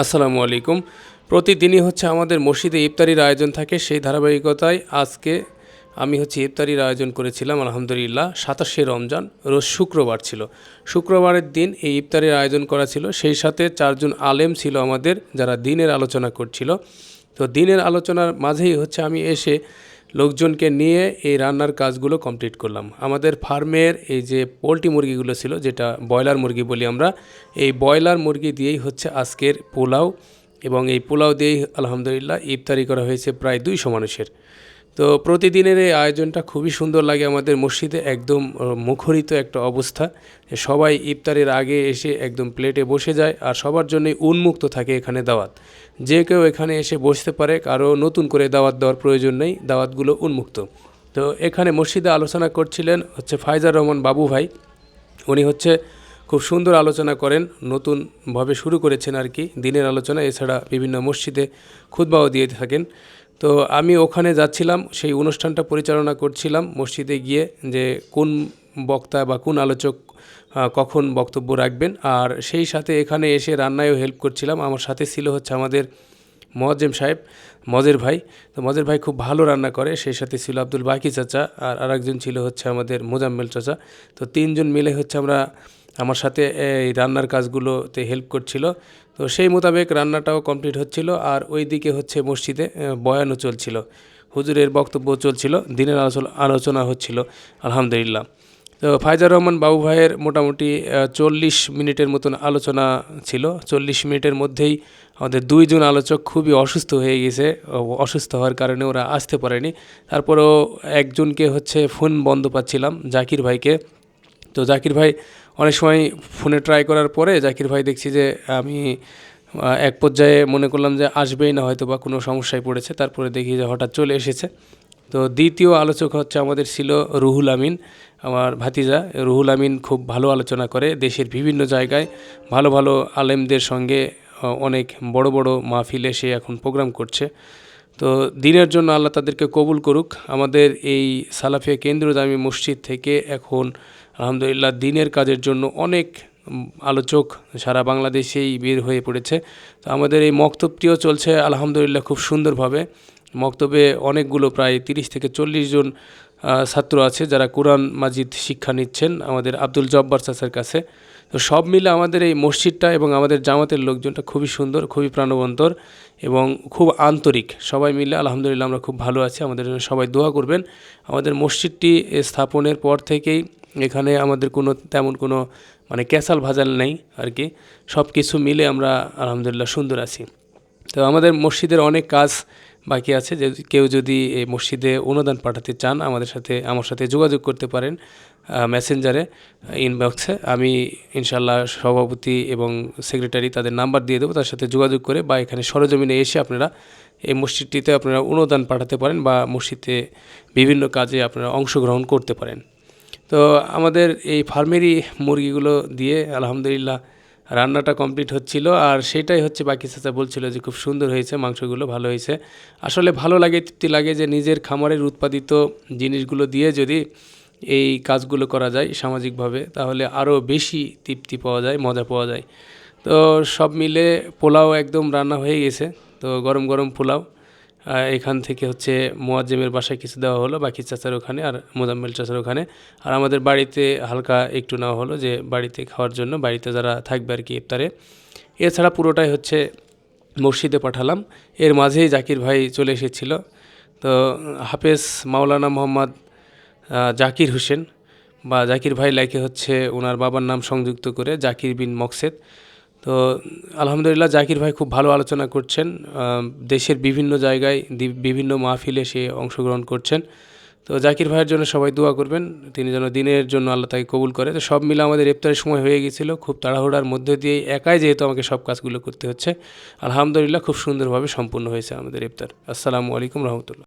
আসসালামু আলাইকুম। প্রতিদিনই হচ্ছে আমাদের মসজিদে ইফতারির আয়োজন থাকে, সেই ধারাবাহিকতায় আজকে আমি হচ্ছে ইফতারির আয়োজন করেছিলাম, আলহামদুলিল্লাহ। সাতাশে রমজান, রোজ শুক্রবার ছিল। শুক্রবারের দিন এই ইফতারির আয়োজন করা ছিল। সেই সাথে চারজন আলেম ছিল আমাদের, যারা দিনের আলোচনা করছিল। তো দিনের আলোচনার মাঝেই হচ্ছে আমি এসে লোকজনকে নিয়ে এই রান্নার কাজগুলো কমপ্লিট করলাম। আমাদের ফার্মের এই যে পোলট্রি মুরগিগুলো ছিল, যেটা ব্রয়লার মুরগি বলি আমরা, এই ব্রয়লার মুরগি দিয়েই হচ্ছে আজকের পোলাও এবং এই পোলাও দিয়েই আলহামদুলিল্লাহ ইফতারি করা হয়েছে প্রায় দুইশো মানুষের। তো প্রতিদিনের এই আয়োজনটা খুবই সুন্দর লাগে আমাদের মসজিদে, একদম মুখরিত একটা অবস্থা। সবাই ইফতারের আগে এসে একদম প্লেটে বসে যায় আর সবার জন্যই উন্মুক্ত থাকে এখানে দাওয়াত। যে কেউ এখানে এসে বসতে পারে, কারও নতুন করে দাওয়াত দেওয়ার প্রয়োজন নেই, দাওয়াতগুলো উন্মুক্ত। তো এখানে মসজিদে আলোচনা করছিলেন হচ্ছে ফাইজার রহমান বাবু ভাই। উনি হচ্ছে খুব সুন্দর আলোচনা করেন, নতুনভাবে শুরু করেছেন আর কি দিনের আলোচনা। এছাড়া বিভিন্ন মসজিদে খুতবাও দিয়ে থাকেন। তো আমি ওখানে যাচ্ছিলাম, সেই অনুষ্ঠানটা পরিচালনা করছিলাম, মসজিদে গিয়ে যে কোন বক্তা বা কোন আলোচক কখন বক্তব্য রাখবেন। আর সেই সাথে এখানে এসে রান্নায়ও হেল্প করছিলাম। আমার সাথে ছিল হচ্ছে আমাদের মজেম সাহেব, মজের ভাই। তো মজের ভাই খুব ভালো রান্না করে, সেই সাথে ছিল আব্দুল বাকি চাচা আর আরেকজন ছিল হচ্ছে আমাদের মোজাম্মেল চাচা। তো তিনজন মিলে হচ্ছে আমরা আমার সাথে এই রান্নার কাজগুলোতে হেল্প করছিল। তো সেই মোতাবেক রান্নাটাও কমপ্লিট হচ্ছিল আর ওই দিকে হচ্ছে মসজিদে বয়ানও চলছিল। হুজুরের বক্তব্য চলছিল, দিনের আলোচনা আলোচনা হচ্ছিল, আলহামদুলিল্লাহ। তো ফাইজার রহমান বাবু ভাইয়ের মোটামুটি চল্লিশ মিনিটের মতন আলোচনা ছিল। চল্লিশ মিনিটের মধ্যেই আমাদের দুইজন আলোচক খুবই অসুস্থ হয়ে গেছে। অসুস্থ হওয়ার কারণে ওরা আসতে পারেনি। তারপরেও একজনকে হচ্ছে ফোন বন্ধ পাচ্ছিলাম, জাকির ভাইকে। তো জাকির ভাই অনেক সময় ফোনে ট্রাই করার পরে জাকির ভাই দেখছি যে, আমি এক পর্যায়ে মনে করলাম যে আসবেই না হয়তো বা কোনো সমস্যায় পড়েছে। তারপরে দেখি যে হঠাৎ চলে এসেছে। তো দ্বিতীয় আলোচক হচ্ছে আমাদের ছিল রুহুল আমিন, আমার ভাতিজা। রুহুল আমিন খুব ভালো আলোচনা করে দেশের বিভিন্ন জায়গায়। ভালো ভালো আলেমদের সঙ্গে অনেক বড় বড় মাহফিলে সে এখন প্রোগ্রাম করছে। তো দিনের জন্য আল্লাহ তাদেরকে কবুল করুক। আমাদের এই সালাফিয়া কেন্দ্র দামি মসজিদ থেকে এখন আলহামদুলিল্লাহ, দিনের কাজের জন্য অনেক আলোচক সারা বাংলাদেশেই বের হয়ে পড়েছে। তো আমাদের এই মক্তবটিও চলছে আলহামদুলিল্লাহ খুব সুন্দরভাবে। মক্তবে অনেকগুলো প্রায় তিরিশ থেকে চল্লিশ জন ছাত্র আছে যারা কোরআন মাজিদ শিক্ষা নিচ্ছেন, আমাদের আব্দুল জব্বার চাচার কাছে। তো সব মিলে আমাদের এই মসজিদটা এবং আমাদের জামাতের লোকজনটা খুবই সুন্দর, খুবই প্রাণবন্তর এবং খুব আন্তরিক। সবাই মিলে আলহামদুলিল্লাহ আমরা খুব ভালো আছি, আমাদের জন্য সবাই দোয়া করবেন। আমাদের মসজিদটি স্থাপনের পর থেকেই এখানে আমাদের কোনো তেমন কোনো মানে ক্যাসাল ভাজাল নেই আর কি। সব কিছু মিলে আমরা আলহামদুলিল্লাহ সুন্দর আছি। তো আমাদের মসজিদের অনেক কাজ বাকি আছে যে কেউ যদি এই মসজিদে অনুদান পাঠাতে চান, আমাদের সাথে, আমার সাথে যোগাযোগ করতে পারেন মেসেঞ্জারে ইনবক্সে আমি ইনশাল্লাহ সভাপতি এবং সেক্রেটারি তাদের নাম্বার দিয়ে দেবো, তার সাথে যোগাযোগ করে বা এখানে সরজমিনে এসে আপনারা এই মসজিদটিতে আপনারা অনুদান পাঠাতে পারেন বা মসজিদে বিভিন্ন কাজে আপনারা অংশগ্রহণ করতে পারেন। তো আমাদের এই ফার্মেরই মুরগিগুলো দিয়ে আলহামদুলিল্লাহ রান্নাটা কমপ্লিট হচ্ছিল, আর সেটাই হচ্ছে বাকি চাচা বলছিল যে খুব সুন্দর হয়েছে, মাংসগুলো ভালো হয়েছে। আসলে ভালো লাগে, তৃপ্তি লাগে যে নিজের খামারের উৎপাদিত জিনিসগুলো দিয়ে যদি এই কাজগুলো করা যায় সামাজিকভাবে, তাহলে আরও বেশি তৃপ্তি পাওয়া যায়, মজা পাওয়া যায়। তো সব মিলে পোলাও একদম রান্না হয়ে গেছে। তো গরম গরম পোলাও। এখান থেকে হচ্ছে মোয়াজ্জেমের বাসায় কিছু দেওয়া হলো, বাকি চাচার ওখানে আর মোজাম্মেল চাচার ওখানে। আর আমাদের বাড়িতে হালকা একটু নেওয়া হলো যে বাড়িতে খাওয়ার জন্য, বাড়িতে যারা থাকবে আর কি ইফতারে। এছাড়া পুরোটাই হচ্ছে মসজিদে পাঠালাম। এর মাঝেই জাকির ভাই চলে এসেছিল। তো হাফেজ মাওলানা মোহাম্মদ জাকির হোসেন বা জাকির ভাই লাইকে হচ্ছে ওনার বাবার নাম সংযুক্ত করে জাকির বিন মকসেদ। তো আলহামদুলিল্লাহ জাকির ভাই খুব ভালো আলোচনা করছেন দেশের বিভিন্ন জায়গায় বিভিন্ন মাহফিলে সে অংশগ্রহণ করছেন। তো জাকির ভাইয়ের জন্য সবাই দোয়া করবেন, তিনি যেন দিনের জন্য আল্লাহ তাকে কবুল করে। তো সব মিলে আমাদের ইফতারের সময় হয়ে গিয়েছিল খুব তাড়াহুড়ার মধ্যে দিয়ে একাই যেহেতু আমাকে সব কাজগুলো করতে হচ্ছে, আলহামদুলিল্লাহ খুব সুন্দরভাবে সম্পূর্ণ হয়েছে আমাদের ইফতার। আসসালামু আলাইকুম রহমতুল্লাহ।